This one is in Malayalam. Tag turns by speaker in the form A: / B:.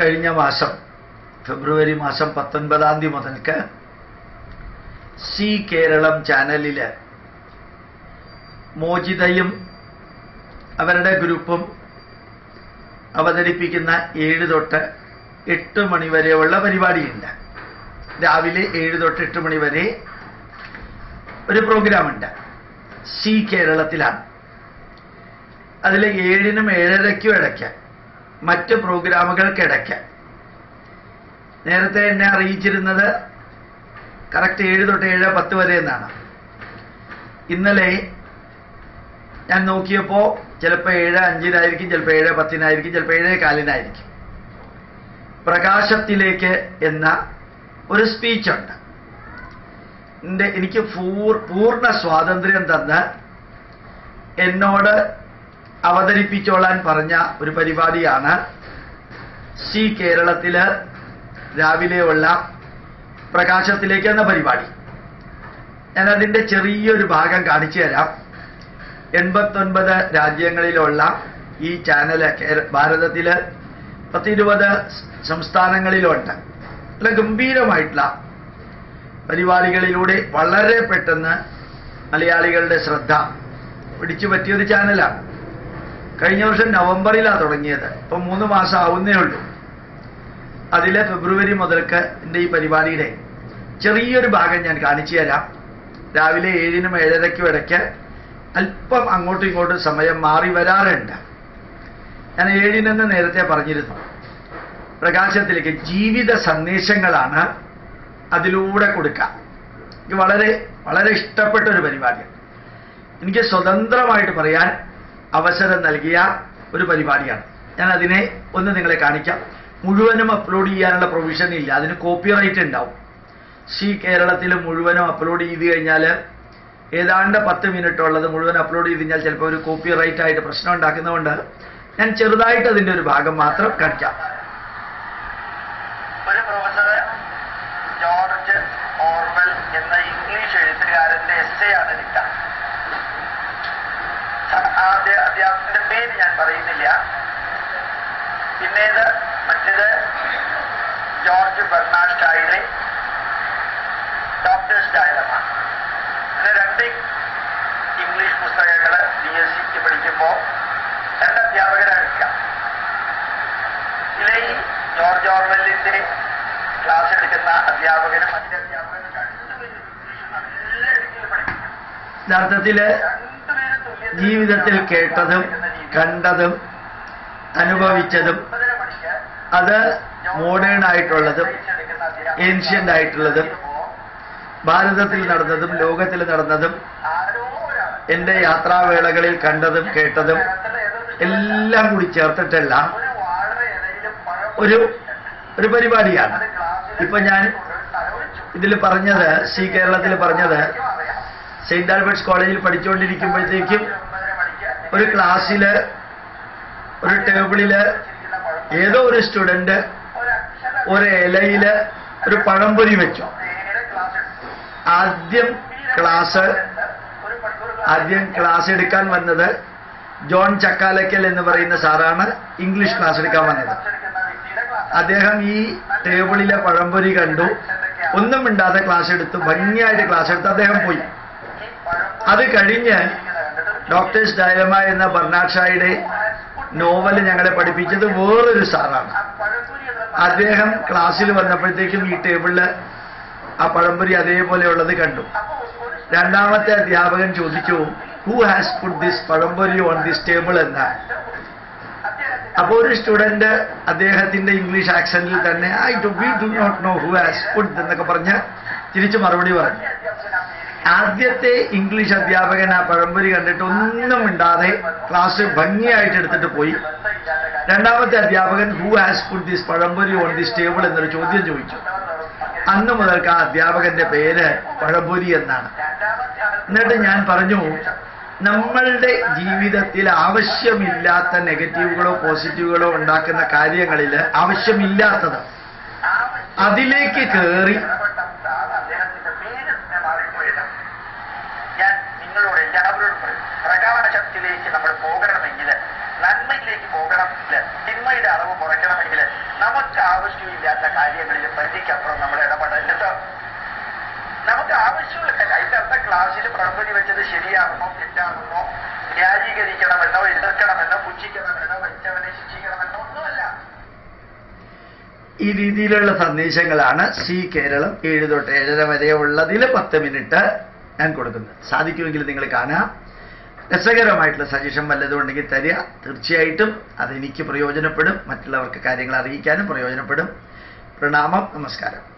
A: കഴിഞ്ഞ മാസം ഫെബ്രുവരി മാസം പത്തൊൻപതാം തീയതി മുതൽക്ക് സി കേരളം ചാനലിൽ മോചിതയും അവരുടെ ഗ്രൂപ്പും അവതരിപ്പിക്കുന്ന ഏഴ് തൊട്ട് എട്ട് മണിവരെയുള്ള പരിപാടിയുണ്ട്. രാവിലെ ഏഴ് തൊട്ട് എട്ട് മണിവരെ ഒരു പ്രോഗ്രാമുണ്ട്. സി കേരളത്തിലാണ്. അതിൽ ഏഴിനും ഏഴരയ്ക്കും ഇടയ്ക്ക് മറ്റ് പ്രോഗ്രാമുകൾക്കിടയ്ക്ക് നേരത്തെ എന്നെ അറിയിച്ചിരുന്നത് കറക്റ്റ് ഏഴ് തൊട്ട് ഏഴ് പത്ത് വരെ എന്നാണ്. ഇന്നലെ ഞാൻ നോക്കിയപ്പോൾ ചിലപ്പോൾ ഏഴ് അഞ്ചിനായിരിക്കും ചിലപ്പോൾ ഏഴ് പത്തിനായിരിക്കും ചിലപ്പോൾ ഏഴ് കാലിനായിരിക്കും. പ്രകാശത്തിലേക്ക് എന്ന ഒരു സ്പീച്ചുണ്ട്. എന്റെ എനിക്ക് പൂർണ സ്വാതന്ത്ര്യം തന്ന് എന്നോട് അവതരിപ്പിച്ചോളാൻ പറഞ്ഞ ഒരു പരിപാടിയാണ് സി കേരളത്തിൽ രാവിലെയുള്ള പ്രകാശത്തിലേക്ക് എന്ന പരിപാടി. ഞാൻ ചെറിയൊരു ഭാഗം കാണിച്ചു തരാം. എൺപത്തൊൻപത് രാജ്യങ്ങളിലുള്ള ഈ ചാനൽ ഭാരതത്തിൽ പത്തിരുപത് സംസ്ഥാനങ്ങളിലുണ്ട്. വളരെ ഗംഭീരമായിട്ടുള്ള പരിപാടികളിലൂടെ വളരെ പെട്ടെന്ന് മലയാളികളുടെ ശ്രദ്ധ പിടിച്ചു പറ്റിയൊരു ചാനലാണ് കഴിഞ്ഞ വർഷം നവംബറിലാണ് തുടങ്ങിയത്. ഇപ്പം മൂന്ന് മാസം ആവുന്നേ ഉള്ളൂ. അതിൽ ഫെബ്രുവരി മുതൽക്ക് എന്റെ ഈ പരിപാടിയുടെ ചെറിയൊരു ഭാഗം ഞാൻ കാണിച്ചു തരാം. രാവിലെ ഏഴിനും ഏഴരയ്ക്കും ഇടയ്ക്ക് അല്പം അങ്ങോട്ടും ഇങ്ങോട്ടും സമയം മാറി വരാറുണ്ട്. ഞാൻ ഏഴിനെന്ന് നേരത്തെ പറഞ്ഞിരുന്നു. പ്രകാശത്തിലേക്ക് ജീവിത സന്ദേശങ്ങളാണ് അതിലൂടെ കൊടുക്കുക. വളരെ വളരെ ഇഷ്ടപ്പെട്ട ഒരു പരിപാടിയാണ്. എനിക്ക് സ്വതന്ത്രമായിട്ട് പറയാൻ അവസരം നൽകിയ ഒരു പരിപാടിയാണ്. ഞാൻ അതിനെ ഒന്ന് നിങ്ങളെ കാണിക്കാം. മുഴുവനും അപ്ലോഡ് ചെയ്യാനുള്ള പ്രൊവിഷൻ ഇല്ല. അതിന് കോപ്പിറൈറ്റ് ഉണ്ടാവും. സി കേരളത്തിൽ മുഴുവനും അപ്ലോഡ് ചെയ്ത് കഴിഞ്ഞാൽ ഏതാണ്ട് പത്ത് മിനിറ്റ് ഉള്ളത് മുഴുവൻ അപ്ലോഡ് ചെയ്ത് കഴിഞ്ഞാൽ ചിലപ്പോൾ ഒരു കോപ്പി റൈറ്റ് ആയിട്ട് പ്രശ്നം ഉണ്ടാക്കുന്നതുകൊണ്ട് ഞാൻ ചെറുതായിട്ട് അതിന്റെ ഒരു ഭാഗം മാത്രം കാണിക്കാം.
B: ഒരു പ്രൊഫസർ ജോർജ് ഓർവെൽ എന്ന ഇംഗ്ലീഷ് എഴുത്തുകാരന്റെ എസ് ആണ് കിട്ടുക അദ്ദേഹത്തിന്റെ പേര് ഞാൻ പറയുന്നില്ല. പിന്നേത് മറ്റേത് ജോർജ് ബെർണാഡ് ഷായുടെ ഡോക്ടേഴ്സ് ഡയലമാണ് പിന്നെ രണ്ട് ഇംഗ്ലീഷ് പുസ്തകങ്ങൾ ബി എസ് സിക്ക് പഠിക്കുമ്പോൾ രണ്ട് അധ്യാപകരായിരിക്കാം ഇതിലെ ഈ ജോർജ് ഓർവെല്ലിന്റെ ക്ലാസ് എടുക്കുന്ന അധ്യാപകനും മറ്റേ അധ്യാപകനും രണ്ടുപേരും ഇംഗ്ലീഷ് നല്ല രീതിയിൽ പഠിക്കും തുല്യത്തിൽ
A: ജീവിതത്തിൽ കേട്ടതും കണ്ടതും അനുഭവിച്ചതും അത് മോഡേൺ ആയിട്ടുള്ളതും ഏൻഷ്യന്റ് ആയിട്ടുള്ളതും ഭാരതത്തിൽ നടന്നതും ലോകത്തിൽ നടന്നതും എന്റെ യാത്രാവേളകളിൽ കണ്ടതും കേട്ടതും എല്ലാം കൂടി ചേർത്തിട്ടല്ല
B: ഒരു
A: ഒരു പരിപാടിയാണ്. ഇപ്പൊ ഞാൻ ഇതിൽ പറഞ്ഞത് ശ്രീ കേരളത്തിൽ പറഞ്ഞത് സെയിന്റ് ആൽബർട്ട്സ് കോളേജിൽ പഠിച്ചുകൊണ്ടിരിക്കുമ്പോഴത്തേക്കും ഒരു ക്ലാസ്സിൽ ഒരു
B: ടേബിളിൽ
A: ഏതോ ഒരു സ്റ്റുഡന്റ് ഒരു ഇലയിൽ ഒരു പഴംപൊരി വെച്ചു. ആദ്യം ക്ലാസ് ആദ്യം ക്ലാസ് എടുക്കാൻ വന്നത് ജോൺ ചക്കാലക്കൽ എന്ന് പറയുന്ന സാറാണ്. ഇംഗ്ലീഷ് ക്ലാസ് എടുക്കാൻ വന്നത്. അദ്ദേഹം ഈ ടേബിളിലെ പഴംപൊരി കണ്ടു. ഒന്നും മിണ്ടാതെ ക്ലാസ് എടുത്തു. ഭംഗിയായിട്ട് ക്ലാസ് എടുത്ത് അദ്ദേഹം പോയി. അത് കഴിഞ്ഞ് ഡോക്ടേഴ്സ് ഡയലമ എന്ന ബർണാഷായുടെ നോവൽ ഞങ്ങളെ പഠിപ്പിച്ചത് വേറൊരു സാറാണ്. അദ്ദേഹം ക്ലാസ്സിൽ വന്നപ്പോഴത്തേക്കും ഈ ടേബിളിൽ ആ പഴംപൊരി അതേപോലെയുള്ളത് കണ്ടു. രണ്ടാമത്തെ അധ്യാപകൻ ചോദിച്ചു who has food this pazhampori on this table എന്ന.
B: അപ്പൊ
A: അപ്പോൾ ഒരു സ്റ്റുഡന്റ് അദ്ദേഹത്തിന്റെ ഇംഗ്ലീഷ് ആക്സന്റിൽ തന്നെ I do we do not know who has food എന്നൊക്കെ പറഞ്ഞ് തിരിച്ചു മറുപടി പറഞ്ഞു. ആദ്യത്തെ ഇംഗ്ലീഷ് അധ്യാപകൻ ആ പഴംപൊരി കണ്ടിട്ട് ഒന്നും ഇണ്ടാതെ ക്ലാസ് ഭംഗിയായിട്ട് എടുത്തിട്ട് പോയി. രണ്ടാമത്തെ അധ്യാപകൻ who has food this pazhampori on this table എന്നൊരു ചോദ്യം ചോദിച്ചു. അന്ന് മുതൽക്ക് ആ അധ്യാപകന്റെ പേര് പഴംപൊരി എന്നാണ്. എന്നിട്ട് ഞാൻ പറഞ്ഞു നമ്മളുടെ ജീവിതത്തിൽ ആവശ്യമില്ലാത്ത നെഗറ്റീവുകളോ പോസിറ്റീവുകളോ ഉണ്ടാക്കുന്ന കാര്യങ്ങളിൽ ആവശ്യമില്ലാത്തത് അതിലേക്ക് കയറി
B: അദ്ദേഹത്തിന്റെ പേര് തന്നെ മാറിപ്പോയത് ഞാൻ നിങ്ങളോട് എല്ലാവരോടും പറയും പ്രകാശത്തിലേക്ക് നമ്മൾ പോകണമെങ്കിൽ നന്മയിലേക്ക് പോകണമെങ്കിൽ തിന്മയുടെ അളവ് കുറയ്ക്കണമെങ്കിൽ നമുക്ക് ആവശ്യമില്ലാത്ത കാര്യങ്ങളിൽ പരിധിക്കപ്പുറം നമ്മൾ ഇടപെടരുത് നമുക്ക് ആവശ്യമുള്ള കാര്യം അർത്ഥം ക്ലാസ്സിൽ പ്രകൃതി വെച്ചത് ശരിയാകുമോ തെറ്റാകുമോ ന്യായീകരിക്കണമെന്നോ എതിർക്കണമെന്നോ പുച്ഛിക്കണമെന്നോ വെച്ചവനെ ശിക്ഷിക്കണമെന്നോ ഒന്നുമല്ല.
A: ഈ രീതിയിലുള്ള സന്ദേശങ്ങളാണ് സി കേരളം ഏഴ് തൊട്ട് ഏഴര വരെ ഉള്ളതിൽ പത്ത് മിനിറ്റ് ഞാൻ കൊടുക്കുന്നത്. സാധിക്കുമെങ്കിൽ നിങ്ങൾ കാണുക രസകരമായിട്ടുള്ള സജഷൻ വല്ലതും ഉണ്ടെങ്കിൽ തരിക. തീർച്ചയായിട്ടും അതെനിക്ക് പ്രയോജനപ്പെടും. മറ്റുള്ളവർക്ക് കാര്യങ്ങൾ അറിയിക്കാനും പ്രയോജനപ്പെടും. പ്രണാമം. നമസ്കാരം.